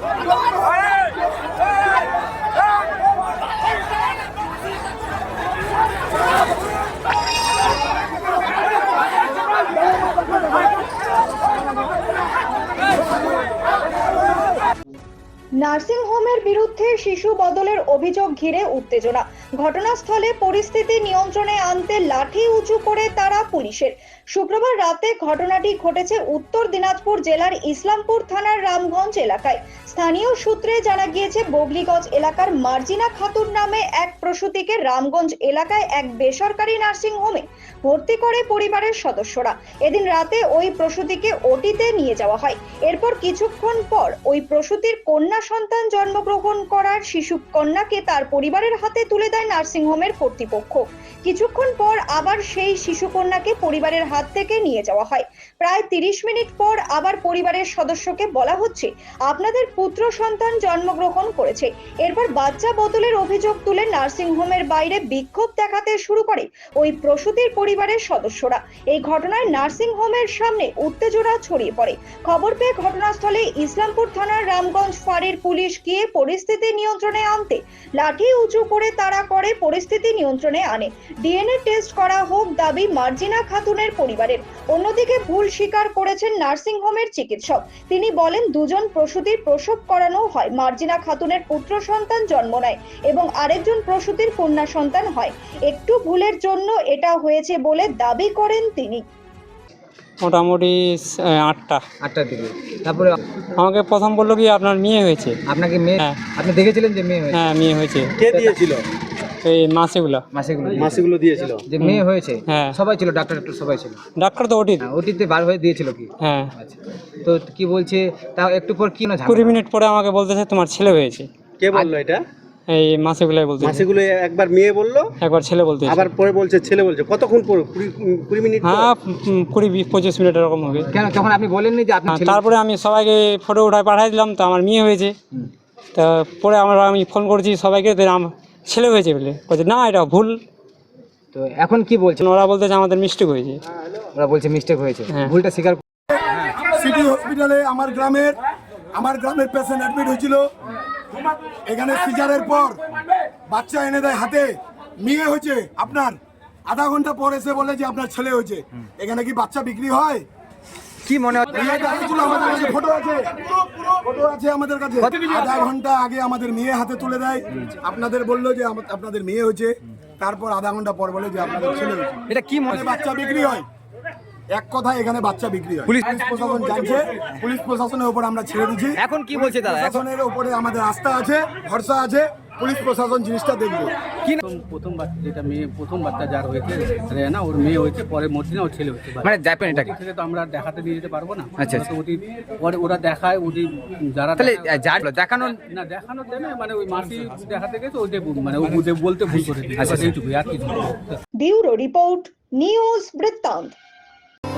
Go! Nursing হোমের বিরুদ্ধে শিশু বদলের অভিযোগ ঘিরে উত্তেজনা। ঘটনাস্থলে পরিস্থিতি নিয়ন্ত্রণে আনতে লাঠি উঁচু করে তারা পুলিশের। শুক্রবার রাতে ঘটনাটি ঘটেছে উত্তর দিনাজপুর জেলার ইসলামপুর থানার রামগঞ্জ এলাকায়। স্থানীয় সূত্রে জানা গিয়েছে, বগলিগঞ্জ এলাকার মার্জিনা খাতুন নামে এক প্রসূতিকে রামগঞ্জ এলাকায় এক বেসরকারি নার্সিং হোমে ভর্তি করে পরিবারের সদস্যরা। এদিন রাতে ওই প্রসূতিকে ওটিতে নিয়ে যাওয়া হয়। এরপর কিছুক্ষণ পর ওই প্রসূতির কন্যা সন্তান জন্মগ্রহণ করার শিশু কন্যাকে তার পরিবারের হাতে তুলে দেয় নার্সিং হোমের কর্তৃপক্ষ। কিছুক্ষণ পর আবার সেই শিশু কন্যাকে পরিবারের হাত থেকে নিয়ে যাওয়া হয়। প্রায় তিরিশ মিনিট পর আবার পরিবারের সদস্যকে বলা হচ্ছে, আপনাদের পুত্র সন্তান জন্মগ্রহণ করেছে। এরপর বাচ্চা বদলের অভিযোগ তুলে নার্সিং হোমের বাইরে বিক্ষোভ দেখাতে শুরু করে ওই প্রসূতির পরিবারের সদস্যরা। এই ঘটনায় নার্সিং হোমের সামনে উত্তেজনা ছড়িয়ে পড়ে। খবর পেয়ে ঘটনাস্থলে ইসলামপুর থানার রামগঞ্জ ফাঁড়ির পুলিশ গিয়ে পরিস্থিতি নিয়ন্ত্রণে আনতে লাঠি উঁচু করে তারা করে পরিস্থিতি নিয়ন্ত্রণে আনে। ডিএনএ টেস্ট করা হোক দাবি মার্জিনা খাতুনের পরিবারের। অন্যদিকে ভুল স্বীকার করেছেন নার্সিং হোমের চিকিৎসক। তিনি বলেন, দুজন প্রসূতির প্রসব করানো হয়। মার্জিনা খাতুনের পুত্র সন্তান জন্ম নেয় এবং আরেকজন প্রসূতির কন্যা সন্তান হয়। একটু ভুলের জন্য এটা হয়েছে বলে দাবি করেন তিনি। মোটামুটি আটটা। আটটার দিকে। তারপরে আমাকে প্রথম বলল কি আপনার মেয়ে হয়েছে? আপনাকে মেয়ে? হ্যাঁ। আপনি দেখেছিলেন যে মেয়ে হয়েছে? হ্যাঁ মেয়ে হয়েছে। কে দিয়েছিল? এই মাসেগুলো। মাসেগুলো মাসিগুলো দিয়েছিল। যে মেয়ে হয়েছে? হ্যাঁ। সবাই ছিল ডাক্তার ডাক্তার সবাই ছিল। ডাক্তার তো ওটি হ্যাঁ, ওটিতে বার হয়ে দিয়েছিল কি? হ্যাঁ। আচ্ছা। তো কি বলছে? তাও একটু পর কি না কুড়ি মিনিট পরে আমাকে বলতেছে তোমার ছেলে হয়েছে। কে বলল এটা? এই মাসেগুলাই বলতেছে মাসিগুলো একবার মেয়ে বলল একবার ছেলে বলতেছে আবার পরে বলছে ছেলে বলছে। কতক্ষণ পর কুড়ি কুড়ি মিনিট? হ্যাঁ কুড়ি বিশ পঁচিশ মিনিট এরকম হবে। কেন? তখন আপনি বলেননি যে আপনার হ্যাঁ, তারপরে আমি সবাইকে ফটো উঠায় পাঠাই দিলাম তো আমার মেয়ে হয়েছে। তা পরে আমরা আমি ফোন করছি সবাইকে ছেলে হয়েছে বলে। বলছে না এটা ভুল। তো এখন কি বলছে? ওরা বলতেছে আমাদের মিস্টেক হয়েছে। ওরা বলছে মিস্টেক হয়েছে। হ্যাঁ। ভুলটা স্বীকার সিটি হসপিটালে আমার গ্রামের আমার গ্রামের পেশেন্ট অ্যাডমিট হয়েছিল। এখানে সিজারের পর বাচ্চা এনে দেয় হাতে। মেয়ে হয়েছে আপনার। আধা ঘণ্টা পর এসে বলে যে আপনার ছেলে হয়েছে। এখানে কি বাচ্চা বিক্রি হয়? কি মনে হচ্ছে? আমাদের কাছে ফটো আছে। ফটো আছে আমাদের কাছে। আধা ঘণ্টা আগে আমাদের মেয়ে হাতে তুলে দেয়। আপনাদের বলল যে আপনাদের মেয়ে হয়েছে। তারপর আধা ঘণ্টা পর বলে যে আপনাদের ছেলে হয়েছে। এটা কি মনে বাচ্চা বিক্রি হয়। এক কথায় এখানে বাচ্চা বিক্রি হয়। পুলিশ- পুলিশ প্রশাসন জানছে পুলিশ প্রশাসনের উপর আমরা ছেড়ে দিচ্ছি। এখন কি বলছে দাদা? এখন প্রশাসনের উপরে আমাদের আস্থা আছে ভরসা আছে পুলিশ প্রশাসন জিনিসটা দেখবে। প্রথম প্রথম বাচ্চা যেটা মেয়ে প্রথম বাচ্চা যার হয়েছে রেনা ওর মেয়ে হয়েছে পরে মর্জিনা ওর ছেলে হয়েছে। মানে যাবেন এটাকে। থেকে তো আমরা দেখাতে নিয়ে যেতে পারব না। আচ্ছা, ওরা ওটি পরে ওরা দেখায় ওটি যারা তাহলে দেখানো না দেখানো মানে ওই মাসি দেখাতে গেছে ভুল, মানে ও বুঝে বলতে ভুল করে দিয়েছে। আচ্ছা, আচ্ছা। এইটুকুই আর কিছু ব্যুরো রিপোর্ট নিউজ বৃত্তান্ত।